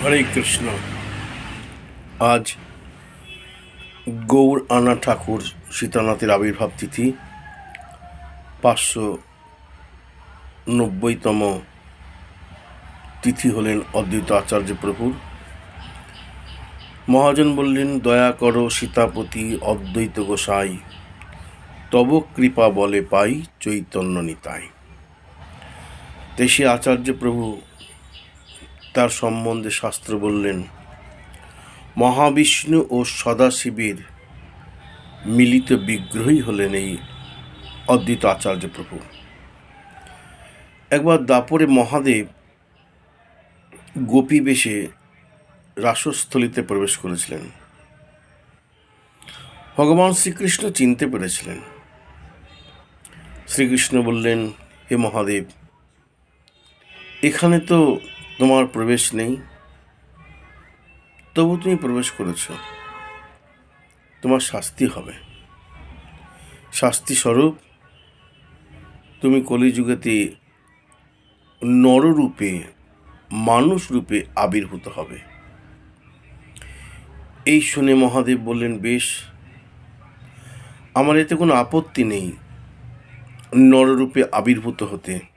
হরে কৃষ্ণ। আজ গৌর আনা ঠাকুর সীতানাথের আবির্ভাব তিথি পাঁচশো নব্বইতম তিথি হলেন অদ্বৈত আচার্য প্রভুর। মহাজন বললেন, দয়া করো সীতাপতি অদ্বৈত গোসাই, তব কৃপা বলে পাই চৈতন্য নিতাই। দেশে আচার্য প্রভু তার সম্বন্ধে শাস্ত্র বললেন, মহাবিষ্ণু ও সদাশিবের মিলিত বিগ্রহই হলেন এই অদ্বৈত আচার্য প্রভু। একবার দাপরে মহাদেব গোপী বেশে রাসস্থলিতে প্রবেশ করেছিলেন। ভগবান শ্রীকৃষ্ণ চিনতে পেরেছিলেন। শ্রীকৃষ্ণ বললেন, হে মহাদেব, এখানে তো তোমার প্রবেশ নেই। তবু তুমি প্রবেশ করেছ। তোমার শাস্তি হবে। শাস্তি স্বরূপ তুমি কলিযুগেতে নররূপে মানুষ রূপে আবির্ভূত হবে। এই শুনে মহাদেব বললেন, বেশ, আমার এতে কোনো আপত্তি নেই নররূপে আবির্ভূত হতে।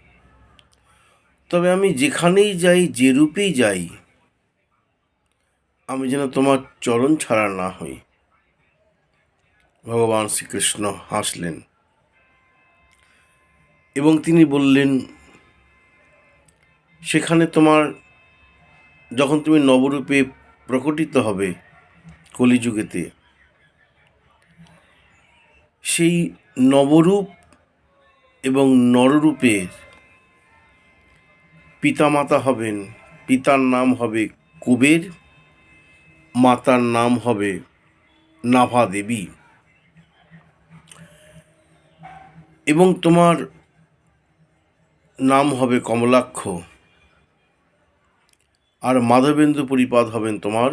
তবে আমি যেখানেই যাই, যে রূপেই যাই, আমি যেন তোমার চরণ ছাড়া না হই। ভগবান শ্রীকৃষ্ণ হাসলেন এবং তিনি বললেন, সেখানে তোমার, যখন তুমি নবরূপে প্রকটিত হবে কলিযুগেতে, সেই নবরূপ এবং নররূপের পিতামাতা হবেন, পিতার নাম হবে কুবের, মাতার নাম হবে নাভা দেবী। এবং তোমার নাম হবে কমলাক্ষ। আর মাধবেন্দ্র পরিপাদ হবেন তোমার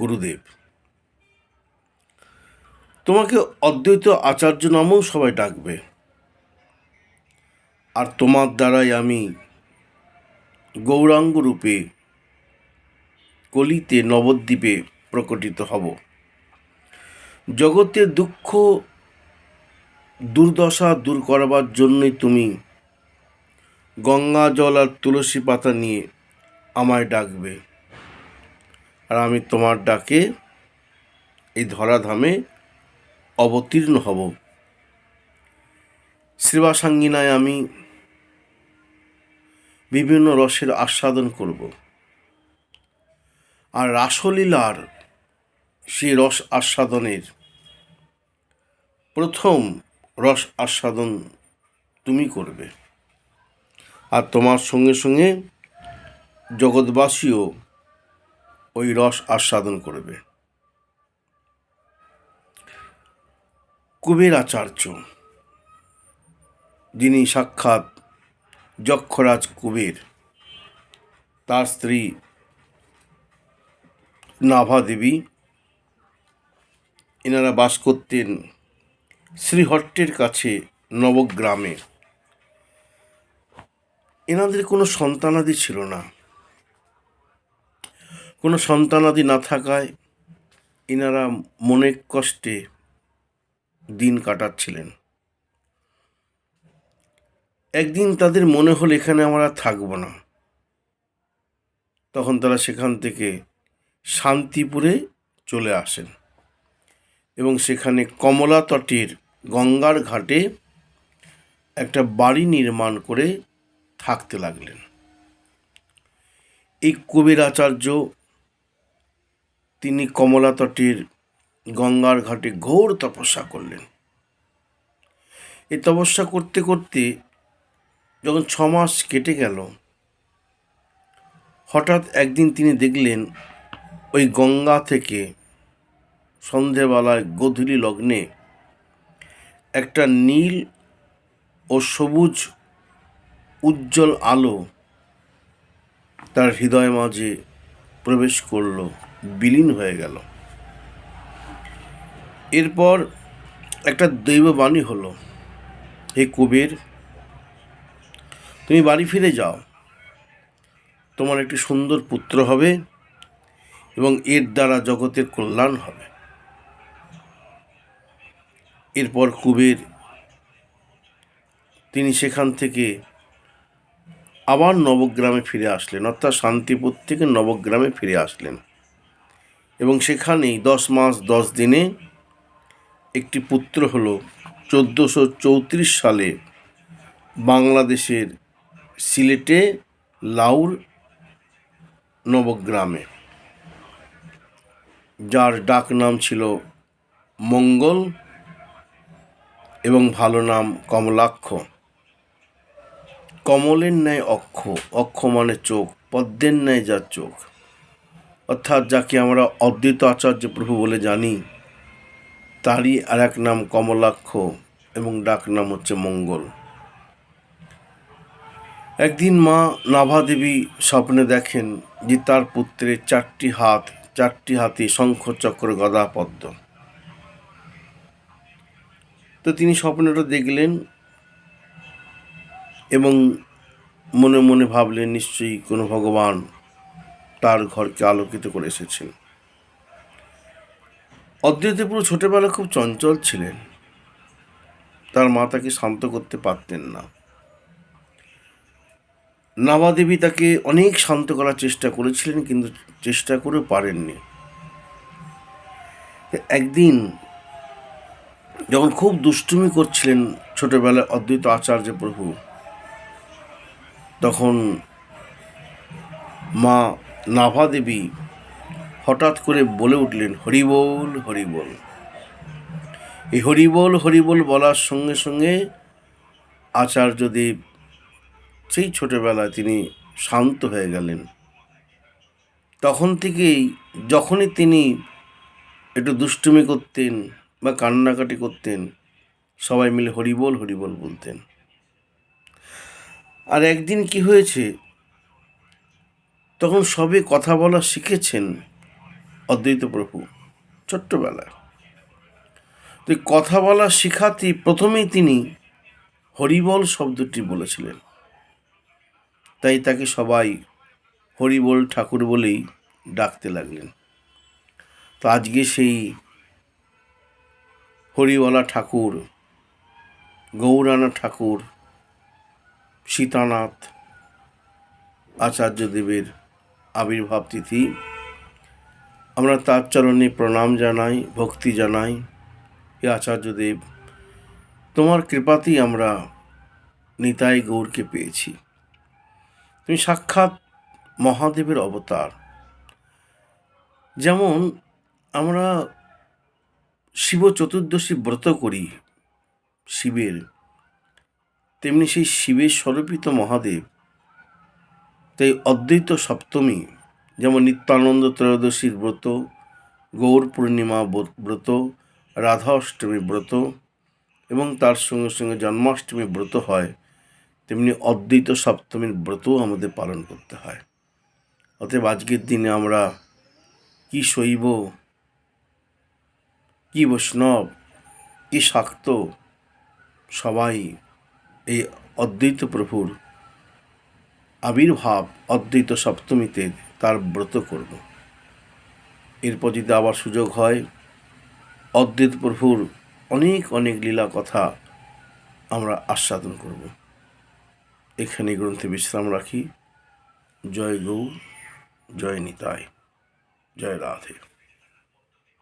গুরুদেব। তোমাকে অদ্বৈত আচার্য নামেও সবাই ডাকবে। আর তোমার দ্বারাই আমি গৌরাঙ্গ রূপে কলিতে নবদ্বীপে প্রকটিত হব। জগতের দুঃখ, দুর্দশা দূর করবার জন্যই তুমি গঙ্গা, জল আর তুলসী পাতা নিয়ে আমায় ডাকবে। আর আমি তোমার ডাকে এই ধরাধামে অবতীর্ণ হব। শ্রীবাসাঙ্গিনায় আমি বিভিন্ন রসের আস্বাদন করব। আর রাসলীলার সেই রস আস্বাদনের প্রথম রস আস্বাদন তুমি করবে। আর তোমার সঙ্গে সঙ্গে জগৎবাসীও ওই রস আস্বাদন করবে। কুবের আচার্য যিনি সাক্ষাৎ যক্ষরাজ কুবের। তার স্ত্রী নাভা দেবী। এনারা বাস করতেন শ্রীহট্টের কাছে নবগ্রামে। এনাদের কোনো সন্তানাদি ছিল না। কোনো সন্তানাদি না থাকায় এনারা মনে কষ্টে দিন কাটাচ্ছিলেন। একদিন তাদের মনে হলো এখানে আমরা থাকব না। তখন তারা সেখান থেকে শান্তিপুরে চলে আসেন এবং সেখানে কমলা তটের গঙ্গার ঘাটে একটা বাড়ি নির্মাণ করে থাকতে লাগলেন। এই কবির আচার্য তিনি কমলা তটের গঙ্গার ঘাটে ঘোর তপস্যা করলেন। এই তপস্যা করতে করতে যখন ছ মাস কেটে গেল, হঠাৎ একদিন তিনি দেখলেন ওই গঙ্গা থেকে সন্ধেবেলায় গধূলি লগ্নে একটা নীল ও সবুজ উজ্জ্বল আলো তার হৃদয় মাঝে প্রবেশ করল, বিলীন হয়ে গেল। এরপর একটা দৈববাণী হলো, হে কুবের তুমি বাড়ি ফিরে যাও। তোমার একটি সুন্দর পুত্র হবে এবং এর দ্বারা জগতের কল্যাণ হবে। এরপর কুবের তিনি সেখান থেকে আবার নবগ্রামে ফিরে আসলেন, অর্থাৎ শান্তিপুর থেকে নবগ্রামে ফিরে আসলেন। এবং সেখানেই দশ মাস দশ দিনে একটি পুত্র হলো, চোদ্দোশো চৌত্রিশ সালে বাংলাদেশের সিলেটে লাউর নবগ্রামে। যার ডাক নাম ছিল মঙ্গল এবং ভালো নাম কমলাক্ষ। কমলের ন্যায় অক্ষ অক্ষ মানে চোখ, পদ্মের ন্যায় যার চোখ। অর্থাৎ যাকে আমরা অদ্বৈত আচার্য প্রভু বলে জানি, তারই আর এক নাম কমলাক্ষ এবং ডাক নাম হচ্ছে মঙ্গল। একদিন মা নাভা দেবী স্বপ্নে দেখেন যে তার পুত্রের চারটি হাত, চারটি হাতে শঙ্খ চক্র গদা পদ্ম তো তিনি স্বপ্নটা দেখলেন এবং মনে মনে ভাবলেন, নিশ্চয়ই কোনো ভগবান তার ঘরকে আলোকিত করে এসেছেন। অদ্বৈত পুরো ছোটবেলা খুব চঞ্চল ছিলেন। তার মা তাকে শান্ত করতে পারতেন না। নাবাদেবী তাকে অনেক শান্ত করার চেষ্টা করেছিলেন, কিন্তু চেষ্টা করে পারেননি। একদিন যখন খুব দুষ্টুমি করছিলেন ছোটবেলায় অদ্বৈত আচার্য প্রভু, তখন মা নাভা দেবী হঠাৎ করে বলে উঠলেন, হরিবোল হরিবোল। এই হরিবোল হরিবোল বলার সঙ্গে সঙ্গে আচার্যদেব সেই ছোটবেলায় তিনি শান্ত হয়ে গেলেন। তখন থেকেই যখনই তিনি একটু দুষ্টুমি করতেন বা কান্নাকাটি করতেন, সবাই মিলে হরিবল হরিবল বলতেন। আর একদিন কি হয়েছে, তখন সবে কথা বলা শিখেছেন অদ্বৈত প্রভু ছোট্টবেলায়। তো কথা বলা শিখাতেই প্রথমেই তিনি হরিবল শব্দটি বলেছিলেন। তাই তাকে সবাই হরিবল ঠাকুর বলেই ডাকতে লাগলেন। তো আজকে সেই হরিওয়ালা ঠাকুর, গৌরানা ঠাকুর, সীতানাথ আচার্যদেবের আবির্ভাব তিথি, আমরা তার চরণে প্রণাম জানাই, ভক্তি জানাই, হে আচার্যদেব, তোমার কৃপাতেই আমরা নিতাই গৌরকে পেয়েছি। তুমি সাক্ষাৎ মহাদেবের অবতার। যেমন আমরা শিব চতুর্দশী ব্রত করি শিবের, তেমনি সেই শিবের স্বরূপিত মহাদেব, তাই অদ্বৈত সপ্তমী, যেমন নিত্যানন্দ ত্রয়োদশীর ব্রত, গৌর পূর্ণিমা ব্রত, রাধা অষ্টমী ব্রত এবং তার সঙ্গে সঙ্গে জন্মাষ্টমী ব্রত হয়। তেমনি অদ্বৈত সপ্তমীর ব্রতও আমাদের পালন করতে হয়। অতএব আজকের দিনে আমরা কি শৈব, কি বৈষ্ণব, কি শাক্ত, সবাই এই অদ্বৈত প্রভুর আবির্ভাব অদ্বৈত সপ্তমীতে তার ব্রত করব। এরপর যদি আবার সুযোগ হয়, অদ্বৈত প্রভুর অনেক অনেক লীলা কথা আমরা আস্বাদন করব। এখানে গ্রন্থে বিশ্রাম রাখি। জয় গৌ জয় নিতায় জয় রাধে।